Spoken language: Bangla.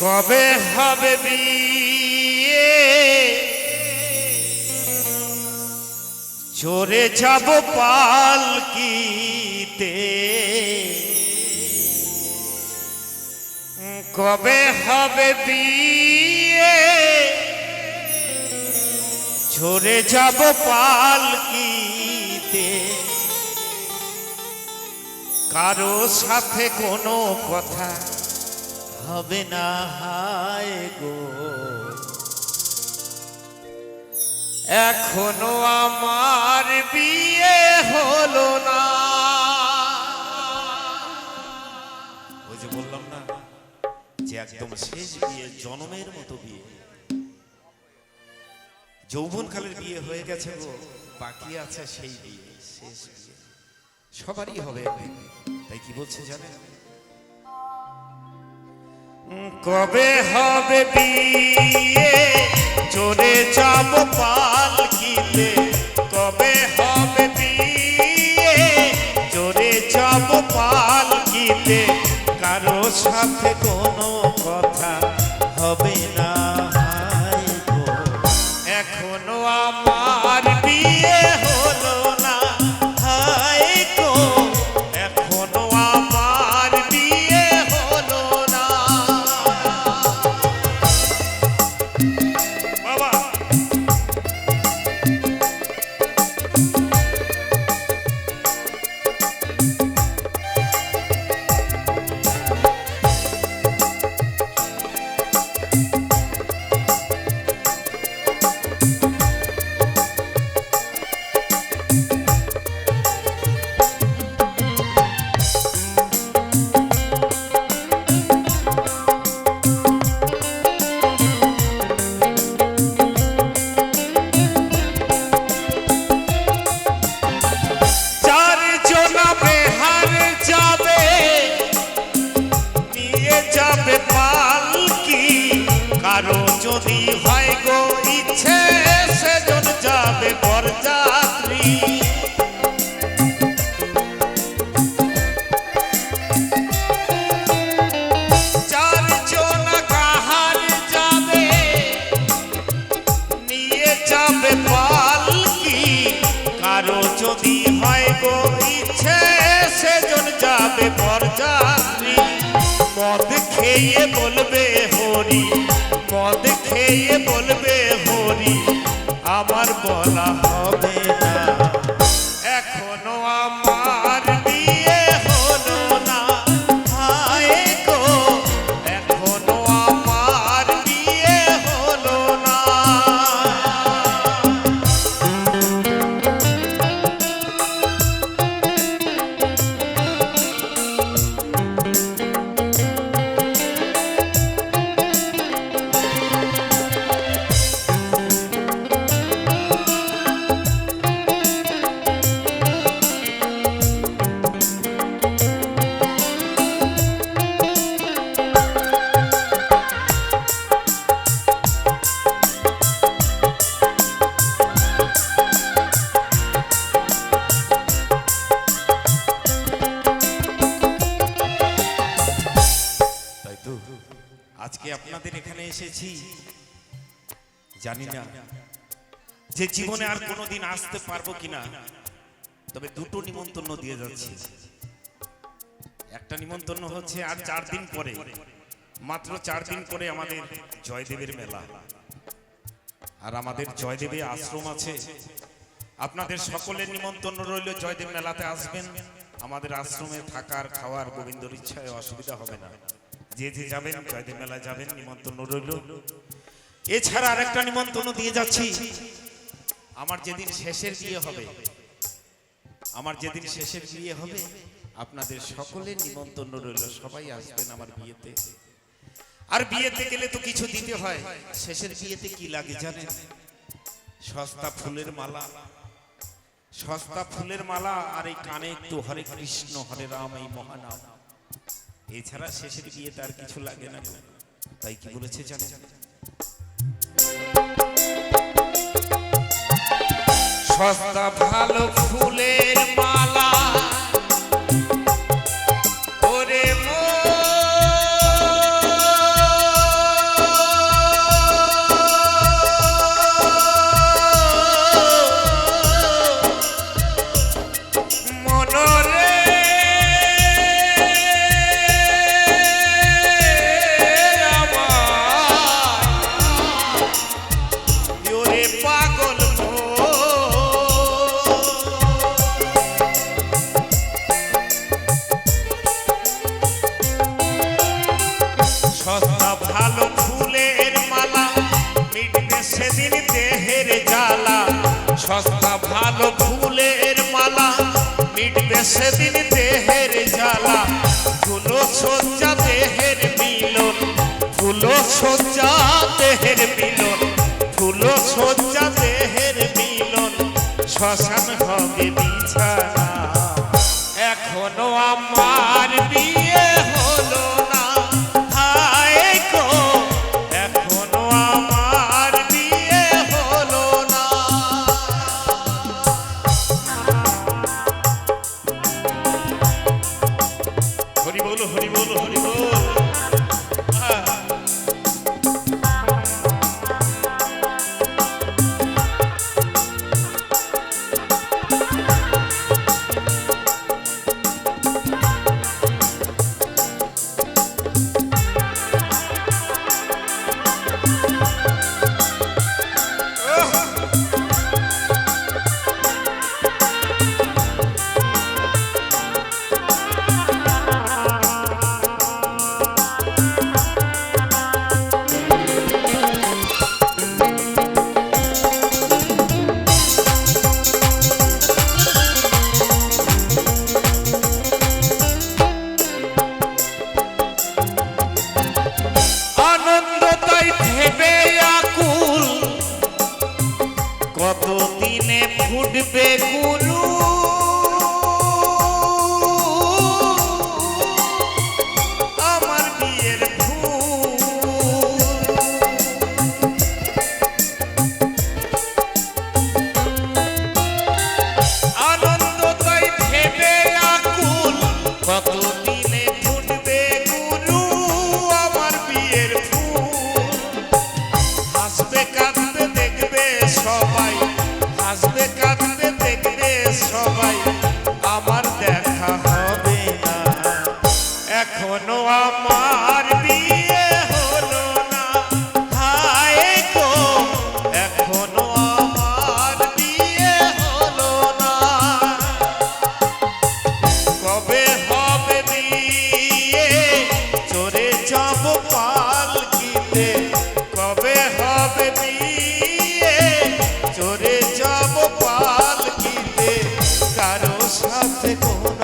কবে হবে বিয়ে? চোরে যাব পালকিতে। কবে হবে বিয়ে? ঝরে যাব পালকিতে। কারও সাথে কোনো কথা হবে না হায় গো। এখনও আমার বিয়ে হলো না। ওই যে বললাম না যে একদম শেষ বিয়ে জনমের মতো বিয়ে। যৌবন যৌবনকালের বিয়ে হয়ে গেছে গো বাকি আছে সেই বিয়ে শেষ বিয়ে। সবারই হবে। তাই কি বলছে জানেন? কবে হবে বিয়ে? চলে যাব পালকিতে কবে হবে বিয়ে? চলে যাব পালকিতে কারও সাথে কোনো কথা যদি হয় গো ইচ্ছে সেজন যাবে বরযাত্রী। যদি সেজন যাবে খেয়ে বলবে বলবে হরি আমার বলা হবে আজকে আপনাদের এখানে এসেছি। জানি না যে জীবনে আর কোনোদিন আসতে পারব কিনা। তবে দুটো নিমন্ত্রণ দিয়ে যাচ্ছি। একটা নিমন্ত্রণ হচ্ছে আর চার দিন পরে, মাত্র চার দিন পরে আমাদের জয়দেবের মেলা। আর আমাদের জয়দেবে আশ্রম আছে। আপনাদের সকলের নিমন্ত্রণ রইল, জয়দেব মেলাতে আসবেন। আমাদের আশ্রমে থাকার, খাওয়ার গোবিন্দর ইচ্ছায় অসুবিধা হবে না। যে যে যাবেন জয়দেব মেলা যাবেন, নিমন্ত্রণ রইল। এছাড়া আরেকটা নিমন্ত্রণ দিয়ে যাচ্ছি। আমার যেদিন শেষের বিয়ে হবে, আমার যেদিন শেষের বিয়ে হবে, আপনাদের সকলের নিমন্ত্রণ রইল। সবাই আসবেন আমার বিয়েতে। আর বিয়েতে গেলে তো কিছু দিতে হয়। শেষের বিয়েতে কি লাগে জানেন? সস্তা ফুলের মালা। সস্তা ফুলের মালা আর এই কানে একটু হরে কৃষ্ণ, হরে রাম, এই মহানাম। এছাড়া শেষের গিয়ে তার কিছু লাগে না তাই কি বলেছে জানে? সস্তা ভালো ফুলের ভালো ফুলের মালা, মিটবে সেদিন দেহের জ্বালা। ফুলো সজ্জা দেহের মিলন ফুলো সজ্জা দেহের মিলন ফুলো সজ্জা দেহের মিলন। শ্মশান হবে বিছানা। হরি বল হরি সবাই Sabe